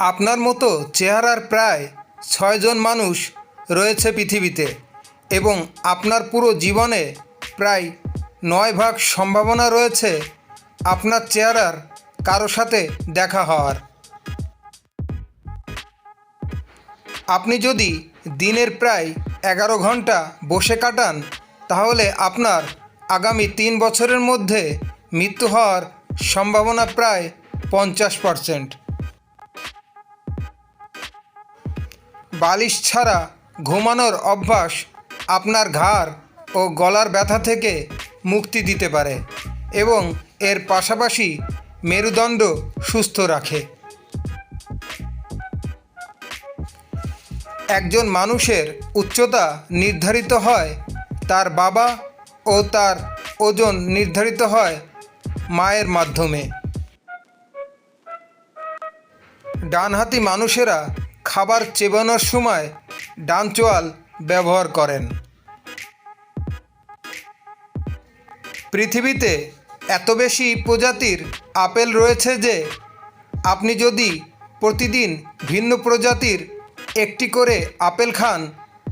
আপনার মতো চেহারার প্রায় ছয়জন মানুষ রয়েছে পৃথিবীতে এবং আপনার পুরো জীবনে প্রায় নয় ভাগ সম্ভাবনা রয়েছে আপনার চেহারার কারও সাথে দেখা হওয়ার। আপনি যদি দিনের প্রায় এগারো ঘণ্টা বসে কাটান, তাহলে আপনার আগামী তিন বছরের মধ্যে মৃত্যু হওয়ার সম্ভাবনা প্রায় পঞ্চাশ পারসেন্ট। বালিশ ছাড়া ঘুমানোর অভ্যাস আপনার ঘাড় ও গলার ব্যথা থেকে মুক্তি দিতে পারে এবং এর পাশাপাশি মেরুদণ্ড সুস্থ রাখে। একজন মানুষের উচ্চতা নির্ধারিত হয়, তার বাবা ও তার ওজন নির্ধারিত হয় মায়ের মাধ্যমে। ডানহাতি মানুষেরা খাবার চেবানোর সময় ডান চোয়াল ব্যবহার করেন। পৃথিবীতে এত বেশি প্রজাতির আপেল রয়েছে যে, আপনি যদি প্রতিদিন ভিন্ন প্রজাতির একটি করে আপেল খান,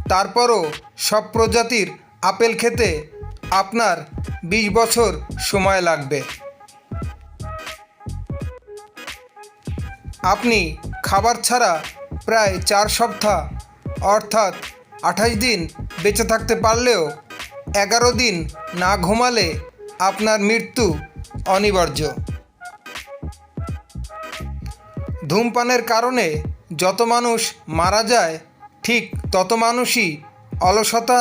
তারপরও সব প্রজাতির আপেল খেতে আপনার বিশ বছর সময় লাগবে। আপনি খাবার ছাড়া প্রায় চার সপ্তাহ, অর্থাৎ আঠাশ দিন বেঁচে থাকতে পারলেও এগারো দিন না ঘুমালে আপনার মৃত্যু অনিবার্য। ধূমপানের কারণে যত মানুষ মারা যায়, ঠিক তত মানুষই অলসতা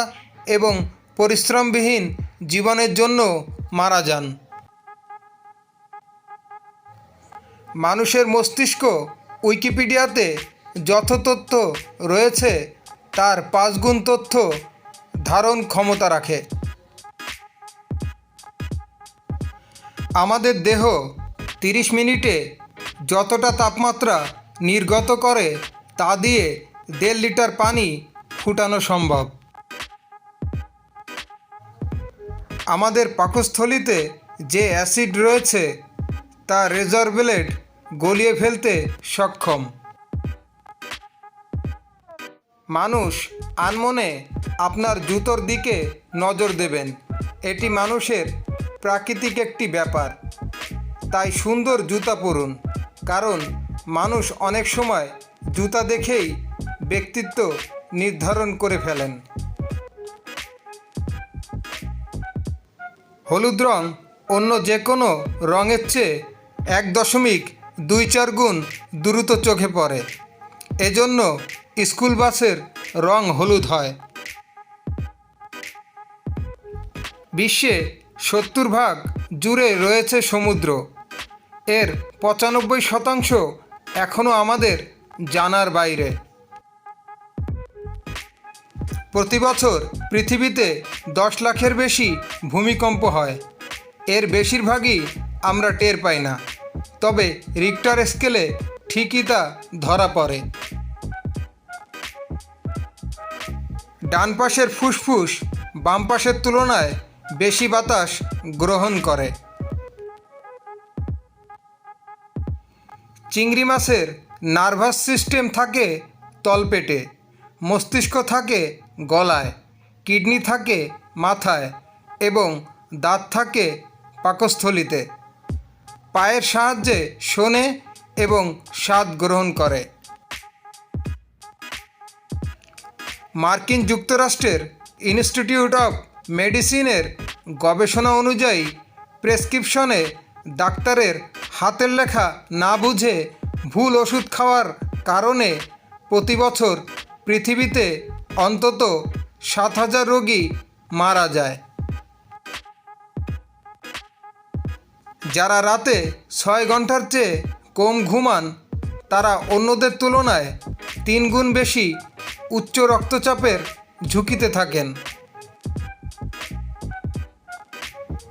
এবং পরিশ্রমবিহীন জীবনের জন্য মারা যান। মানুষের মস্তিষ্ক উইকিপিডিয়াতে যত তথ্য রয়েছে, তার পাঁচ গুণ তথ্য ধারণ ক্ষমতা রাখে। আমাদের দেহ তিরিশ মিনিটে যতটা তাপমাত্রা নির্গত করে, তা দিয়ে দেড় লিটার পানি ফুটানো সম্ভব। আমাদের পাকস্থলিতে যে অ্যাসিড রয়েছে, তা রেজার ব্লেড গলিয়ে ফেলতে সক্ষম। মানুষ আনমনে আপনার জুতোর দিকে নজর দেবেন। এটি মানুষের প্রাকৃতিক একটি ব্যাপার। তাই সুন্দর জুতা পরুন, কারণ মানুষ অনেক সময় জুতা দেখেই ব্যক্তিত্ব নির্ধারণ করে ফেলেন। হলুদ রং অন্য যে কোনো রঙের চেয়ে এক দশমিক দুই চার গুণ দ্রুত চোখে পড়ে। এজন্য স্কুল বাসের রং হলুদ হয়। বিশ্বে সত্তর ভাগ জুড়ে রয়েছে সমুদ্র। এর পঁচানব্বই শতাংশ এখনও আমাদের জানার বাইরে। প্রতি বছর পৃথিবীতে দশ লাখের বেশি ভূমিকম্প হয়। এর বেশিরভাগই আমরা টের পাই না। তবে রিক্টার স্কেলে ঠিকই তা ধরা পড়ে। ডান পাশের ফুসফুস বাম পাশের তুলনায় বেশি বাতাস গ্রহণ করে। চিংড়ি মাছের নার্ভাস সিস্টেম থাকে তলপেটে, মস্তিষ্ক থাকে গলায়, কিডনি থাকে মাথায় এবং দাঁত থাকে পাকস্থলিতে। পায়ের সাহায্যে শোনে এবং স্বাদ গ্রহণ করে। মার্কিন যুক্তরাষ্ট্রের ইনস্টিটিউট অফ মেডিসিনের গবেষণা অনুযায়ী প্রেসক্রিপশনে ডাক্তারের হাতের লেখা না বুঝে ভুল ওষুধ খাওয়ার কারণে প্রতি বছর পৃথিবীতে অন্তত সাত হাজার রোগী মারা যায়। যারা রাতে ছয় ঘণ্টার চেয়ে কম ঘুমান, তারা অন্যদের তুলনায় তিন গুণ বেশি উচ্চ রক্তচাপের ঝুঁকিতে থাকেন।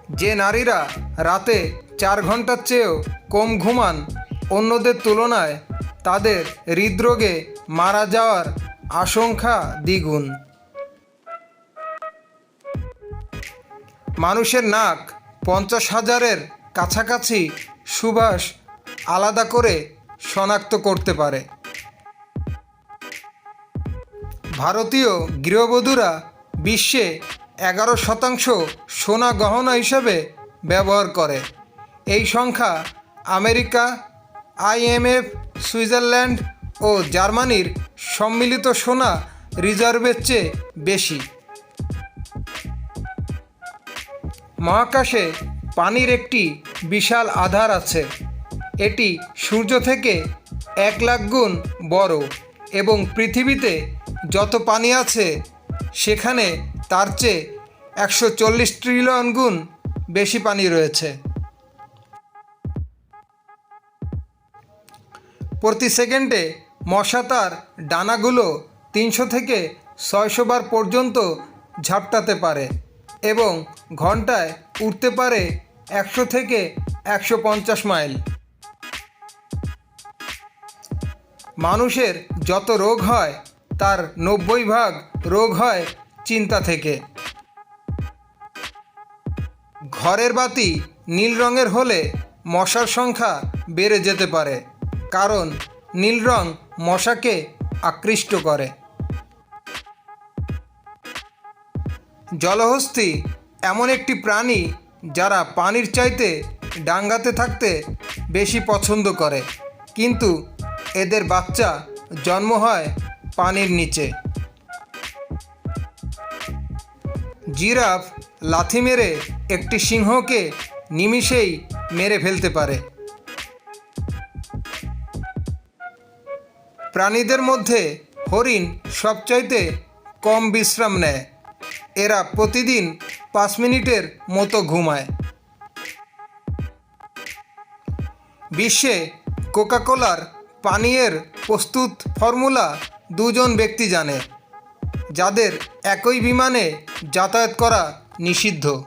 যে নারীরা রাতে চার ঘণ্টার চেয়েও কম ঘুমান অন্যদের তুলনায় তাদের হৃদরোগে মারা যাওয়ার আশঙ্কা দ্বিগুণ। মানুষের নাক পঞ্চাশ হাজারের কাছাকাছি সুবাস আলাদা করে শনাক্ত করতে পারে। ভারতীয় গৃহবধূরা বিশ্বে এগারো শতাংশ সোনা গহনা হিসেবে ব্যবহার করে। এই সংখ্যা আমেরিকা আইএমএফ সুইজারল্যান্ড ও জার্মানির সম্মিলিত সোনা রিজার্ভের চেয়ে বেশি। মহাকাশে পানির একটি বিশাল আধার আছে। এটি সূর্য থেকে এক লাখ গুণ বড় এবং পৃথিবীতে যত পানি আছে, সেখানে তার চেয়ে একশো চল্লিশ ট্রিলিয়ন গুণ বেশি পানি রয়েছে। প্রতি সেকেন্ডে মশা তার ডানাগুলো তিনশো থেকে ছয়শো বার পর্যন্ত ঝাপটাতে পারে এবং ঘন্টায় উঠতে পারে একশো থেকে একশো পঞ্চাশ মাইল। মানুষের যত রোগ হয় তার নব্বই ভাগ রোগ হয় চিন্তা থেকে। ঘরের বাতি নীল রঙের হলে মশার সংখ্যা বেড়ে যেতে পারে, কারণ নীল রং মশাকে আকৃষ্ট করে। জলহস্তী এমন একটি প্রাণী যারা পানির চাইতে ডাঙ্গাতে থাকতে বেশি পছন্দ করে, কিন্তু এদের বাচ্চা জন্ম হয় পানির নিচে। জিরাফ লাথি মেরে একটি সিংহকে নিমিষেই মেরে ফেলতে পারে। প্রাণীদের মধ্যে হরিণ সবচাইতে কম বিশ্রাম নেয়। এরা প্রতিদিন পাঁচ মিনিটের মতো ঘুমায়। বিশ্বে কোকাকোলার পানীয়ের প্রস্তুত ফর্মুলা দুজন ব্যক্তি জানে, যাদের একই বিমানে যাতায়াত করা নিষিদ্ধ।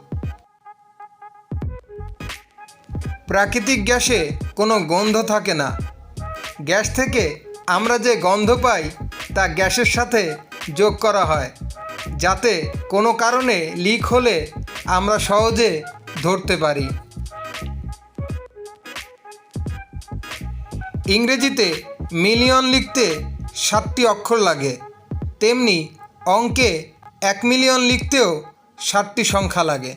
প্রাকৃতিক গ্যাসে কোনো গন্ধ থাকে না। গ্যাস থেকে আমরা যে গন্ধ পাই, তা গ্যাসের সাথে যোগ করা হয়, যাতে কোনো কারণে লিক হলে আমরা সহজে ধরতে পারি। ইংরেজিতে মিলিয়ন লিখতে সাতটি অক্ষর লাগে। তেমনি অঙ্কে এক মিলিয়ন লিখতেও সাতটি সংখ্যা লাগে।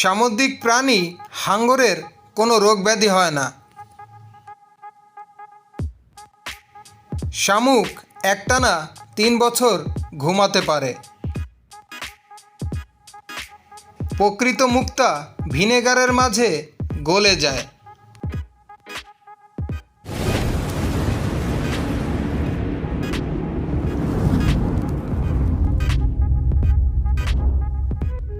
সামুদ্রিক প্রাণী হাঙ্গরের কোনো রোগ ব্যাধি হয় না। শামুক একটানা তিন বছর ঘুমাতে পারে। প্রকৃত মুক্তা ভিনেগারের মাঝে গলে যায়।